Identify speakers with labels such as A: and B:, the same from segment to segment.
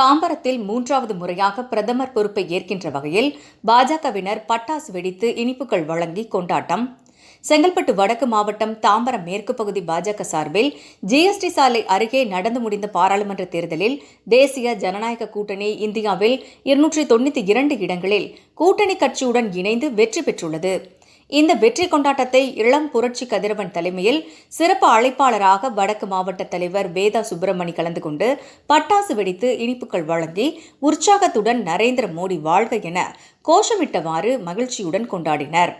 A: தாம்பரத்தில் மூன்றாவது முறையாக பிரதமர் பொறுப்பை ஏற்கின்ற வகையில் பாஜகவினர் பட்டாசு வெடித்து இனிப்புகள் வழங்கி கொண்டாட்டம். செங்கல்பட்டு வடக்கு மாவட்டம் தாம்பரம் மேற்கு பகுதி பாஜக சார்பில் ஜிஎஸ்டி சாலை அருகே நடந்து முடிந்த பாராளுமன்ற தேர்தலில் தேசிய ஜனநாயக கூட்டணி இந்தியாவில் இருநூற்றி தொண்ணூற்றி இரண்டு இடங்களில் கூட்டணி கட்சியுடன் இணைந்து வெற்றி பெற்றுள்ளது. இந்த வெற்றி கொண்டாட்டத்தை இளம் புரட்சி கதிரவன் தலைமையில் சிறப்பு அழைப்பாளராக வடக்கு மாவட்ட தலைவர் வேதா சுப்பிரமணி கலந்து கொண்டு பட்டாசு வெடித்து இனிப்புகள் வழங்கி உற்சாகத்துடன் நரேந்திர மோடி வாழ்க என கோஷமிட்டவாறு மகிழ்ச்சியுடன் கொண்டாடினர்.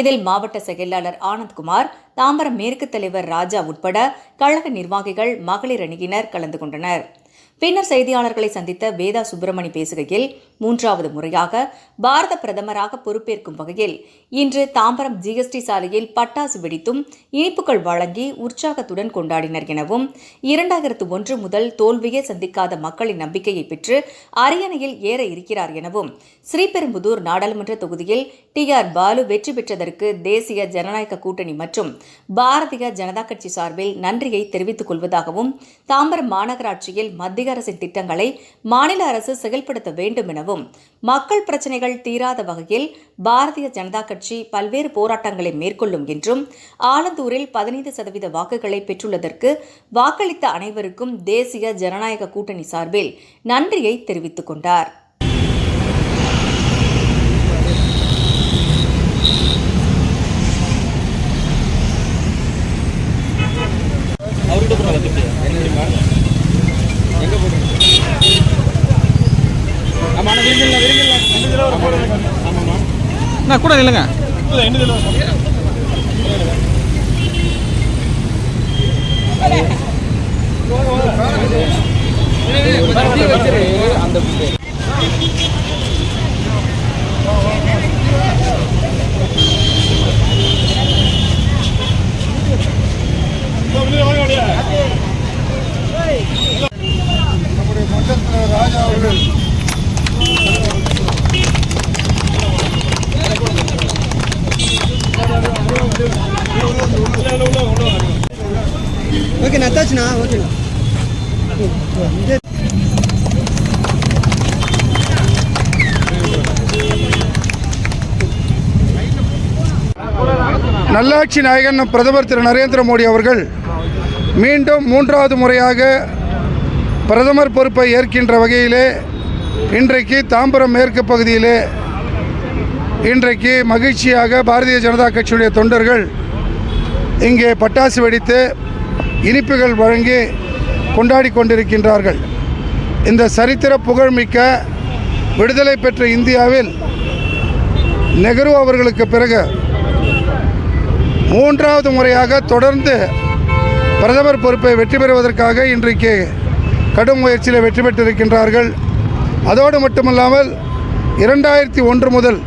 A: இதில் மாவட்ட செயலாளர் ஆனந்த்குமார் தாம்பரம் மேற்கு தலைவர் ராஜா உட்பட கழக நிர்வாகிகள் மகளிர் அணியினர் கலந்து கொண்டனர். பின்னர் செய்தியாளர்களை சந்தித்த வேதா சுப்பிரமணி பேசுகையில் மூன்றாவது முறையாக பாரத பிரதமராக பொறுப்பேற்கும் வகையில் இன்று தாம்பரம் ஜிஎஸ்டி சாலையில் பட்டாசு வெடித்தும் இனிப்புகள் வழங்கி உற்சாகத்துடன் கொண்டாடினர் எனவும் இரண்டாயிரத்து ஒன்று முதல் தோல்வியே சந்திக்காத மக்களின் நம்பிக்கையை பெற்று அரியணையில் ஏற இருக்கிறார் எனவும் ஸ்ரீபெரும்புதூர் நாடாளுமன்ற தொகுதியில் டி ஆர் பாலு வெற்றி பெற்றதற்கு தேசிய ஜனநாயக கூட்டணி மற்றும் பாரதிய ஜனதா கட்சி சார்பில் நன்றியை தெரிவித்துக் கொள்வதாகவும் தாம்பரம் மாநகராட்சியில் மத்திய அரசின் திட்டங்களை மாநில அரசு செயல்படுத்த வேண்டும் எனவும் மக்கள் பிரச்சினைகள் தீராத வகையில் பாரதிய ஜனதா கட்சி பல்வேறு போராட்டங்களை மேற்கொள்ளும் என்றும் ஆலந்தூரில் பதினைந்து சதவீத வாக்குகளை பெற்றுள்ளதற்கு வாக்களித்த அனைவருக்கும் தேசிய ஜனநாயக கூட்டணி சார்பில் நன்றியை தெரிவித்துக்
B: கொண்டாா்
C: நான் கூட இல்லைங்க
B: அந்த
D: நம்முடைய மண்டல ராஜா அவர்கள்
E: ஓகே நத்தாச்சுண்ணா ஓகேண்ணா
D: நல்லாட்சி நாயகன் பிரதமர் திரு நரேந்திர மோடி அவர்கள் மீண்டும் மூன்றாவது முறையாக பிரதமர் பொறுப்பை ஏற்கின்ற வகையிலே இன்றைக்கு தாம்பரம் மேற்கு பகுதியிலே இன்றைக்கு மகிழ்ச்சியாக பாரதிய ஜனதா கட்சியுடைய தொண்டர்கள் இங்கே பட்டாசு வெடித்து இனிப்புகள் வழங்கி கொண்டாடி கொண்டிருக்கின்றார்கள். இந்த சரித்திர புகழ்மிக்க விடுதலை பெற்ற இந்தியாவில் நெஹ்ரு அவர்களுக்கு பிறகு மூன்றாவது முறையாக தொடர்ந்து பிரதமர் பொறுப்பை வெற்றி பெறுவதற்காக இன்றைக்கு கடும் முயற்சியில் வெற்றி பெற்றிருக்கின்றார்கள். அதோடு மட்டுமல்லாமல் இரண்டாயிரத்தி ஒன்று முதல்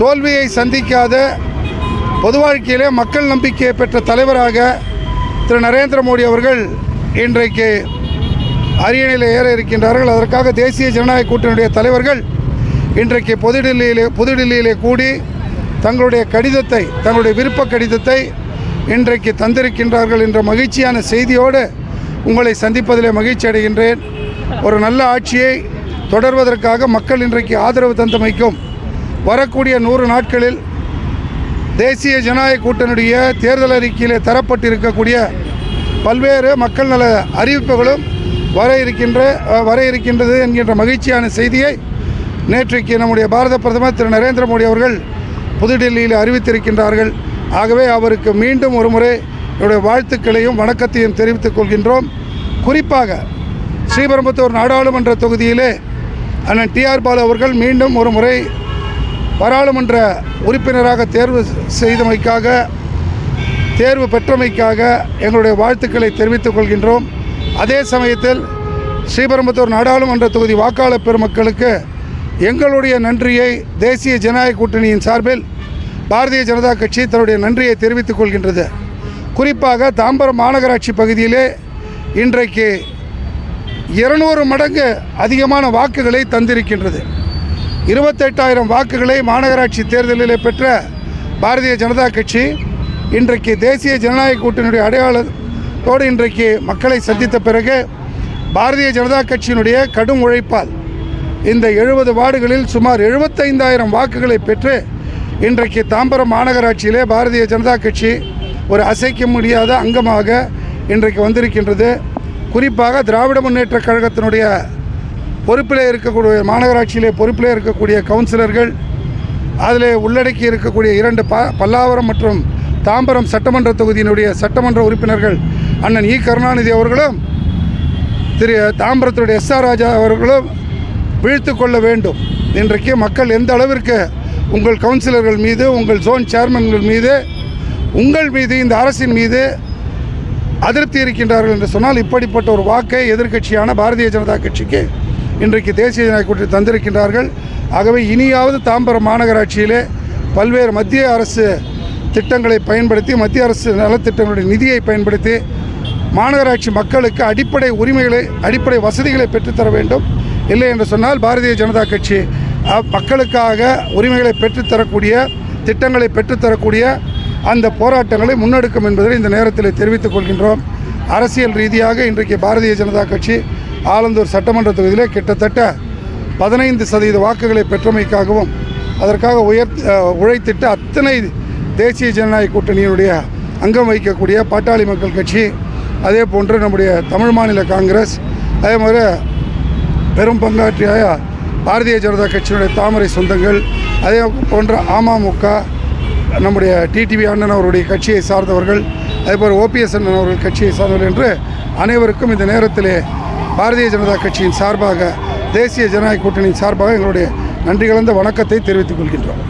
D: தோல்வியை சந்திக்காத பொது வாழ்க்கையிலே மக்கள் நம்பிக்கையை பெற்ற தலைவராக திரு நரேந்திர மோடி அவர்கள் இன்றைக்கு அரியணையில் ஏற இருக்கின்றார்கள். அதற்காக தேசிய ஜனநாயக கூட்டணியுடைய தலைவர்கள் இன்றைக்கு புதுடில்லியிலே புதுடில்லியிலே கூடி தங்களுடைய கடிதத்தை தங்களுடைய விருப்ப கடிதத்தை இன்றைக்கு தந்திருக்கின்றார்கள் என்ற மகிழ்ச்சியான செய்தியோடு உங்களை சந்திப்பதிலே மகிழ்ச்சி அடைகின்றேன். ஒரு நல்ல ஆட்சியை தொடர்வதற்காக மக்கள் இன்றைக்கு ஆதரவு தந்தமைக்கும் வரக்கூடிய நூறு நாட்களில் தேசிய ஜனநாயக கூட்டணியுடைய தேர்தல் அறிக்கையிலே தரப்பட்டிருக்கக்கூடிய பல்வேறு மக்கள் நல அறிவிப்புகளும் வர இருக்கின்ற வர இருக்கின்றது என்கின்ற மகிழ்ச்சியான செய்தியை நேற்றைக்கு நம்முடைய பாரத பிரதமர் திரு நரேந்திர மோடி அவர்கள் புதுடெல்லியில் அறிவித்திருக்கின்றார்கள். ஆகவே அவருக்கு மீண்டும் ஒரு முறை என்னுடைய வாழ்த்துக்களையும் வணக்கத்தையும் தெரிவித்துக் கொள்கின்றோம். குறிப்பாக ஸ்ரீபெரும்புத்தூர் நாடாளுமன்ற தொகுதியிலே அண்ணன் டிஆர் பாலு அவர்கள் மீண்டும் ஒரு முறை பாராளுமன்ற உறுப்பினராக தேர்வு செய்தமைக்காக தேர்வு பெற்றமைக்காக எங்களுடைய வாழ்த்துக்களை தெரிவித்துக் கொள்கின்றோம். அதே சமயத்தில் ஸ்ரீபெரும்புத்தூர் நாடாளுமன்ற தொகுதி வாக்காளர் பெருமக்களுக்கு எங்களுடைய நன்றியை தேசிய ஜனநாயக கூட்டணியின் சார்பில் பாரதிய ஜனதா கட்சி தன்னுடைய நன்றியை தெரிவித்துக் கொள்கின்றது. குறிப்பாக தாம்பரம் மாநகராட்சி பகுதியிலே இன்றைக்கு இருநூறு மடங்கு அதிகமான வாக்குகளை தந்திருக்கின்றது. இருபத்தெட்டாயிரம் வாக்குகளை மாநகராட்சி தேர்தலிலே பெற்ற பாரதிய ஜனதா கட்சி இன்றைக்கு தேசிய ஜனநாயக கூட்டணியுடைய அடையாளத்தோடு இன்றைக்கு மக்களை சந்தித்த பிறகு பாரதிய ஜனதா கட்சியினுடைய கடும் உழைப்பால் இந்த எழுபது வார்டுகளில் சுமார் எழுபத்தைந்தாயிரம் வாக்குகளை பெற்று இன்றைக்கு தாம்பரம் மாநகராட்சியிலே பாரதிய ஜனதா கட்சி ஒரு அசைக்க முடியாத அங்கமாக இன்றைக்கு வந்திருக்கின்றது. குறிப்பாக திராவிட முன்னேற்ற கழகத்தினுடைய பொறுப்பிலே இருக்கக்கூடிய மாநகராட்சியிலே பொறுப்பிலே இருக்கக்கூடிய கவுன்சிலர்கள் அதில் உள்ளடக்கி இருக்கக்கூடிய இரண்டு ப பல்லாவரம் மற்றும் தாம்பரம் சட்டமன்ற தொகுதியினுடைய சட்டமன்ற உறுப்பினர்கள் அண்ணன் இ. கருணாநிதி அவர்களும் திரு. தாம்பரத்துடைய எஸ். ஆர். ராஜா அவர்களும் வீழ்த்து கொள்ள வேண்டும். இன்றைக்கு மக்கள் எந்த அளவிற்கு உங்கள் கவுன்சிலர்கள் மீது உங்கள் ஜோன் சேர்மன்கள் மீது உங்கள் மீது இந்த அரசின் மீது அதிருப்தி இருக்கின்றார்கள் என்று சொன்னால் இப்படிப்பட்ட ஒரு வாக்கை எதிர்க்கட்சியான பாரதிய ஜனதா கட்சிக்கு இன்றைக்கு தேசிய ஜனநாயக தந்திருக்கின்றார்கள். ஆகவே இனியாவது தாம்பரம் மாநகராட்சியிலே பல்வேறு மத்திய அரசு திட்டங்களை பயன்படுத்தி மத்திய அரசு நலத்திட்டங்களுடைய நிதியை பயன்படுத்தி மாநகராட்சி மக்களுக்கு அடிப்படை உரிமைகளை அடிப்படை வசதிகளை பெற்றுத்தர வேண்டும். இல்லை என்று சொன்னால் பாரதிய ஜனதா கட்சி மக்களுக்காக உரிமைகளை பெற்றுத்தரக்கூடிய திட்டங்களை பெற்றுத்தரக்கூடிய அந்த போராட்டங்களை முன்னெடுக்கும் என்பதை இந்த நேரத்தில் தெரிவித்துக் கொள்கின்றோம். அரசியல் ரீதியாக இன்றைக்கு பாரதிய ஜனதா கட்சி ஆலந்தூர் சட்டமன்ற தொகுதியிலே கிட்டத்தட்ட பதினைந்து சதவீத வாக்குகளை பெற்றமைக்காகவும் அதற்காக உயர் உழைத்திட்ட உழைத்திட்டு அத்தனை தேசிய ஜனநாயக கூட்டணியினுடைய அங்கம் வகிக்கக்கூடிய பாட்டாளி மக்கள் கட்சி அதே போன்று நம்முடைய தமிழ் மாநில காங்கிரஸ் அதே மாதிரி பெரும் பங்காற்றிய பாரதிய ஜனதா கட்சியினுடைய தாமரை சொந்தங்கள் அதே போன்ற அமமுக நம்முடைய டிடிவி அண்ணன் அவருடைய கட்சியை சார்ந்தவர்கள் அதேபோல் ஓபிஎஸ் அண்ணன் அவர்கள் கட்சியை சார்ந்தவர்கள் என்று அனைவருக்கும் இந்த நேரத்திலே பாரதிய ஜனதா கட்சியின் சார்பாக தேசிய ஜனநாயக கூட்டணியின் சார்பாக எங்களுடைய நன்றி கலந்த வணக்கத்தை தெரிவித்துக் கொள்கின்றோம்.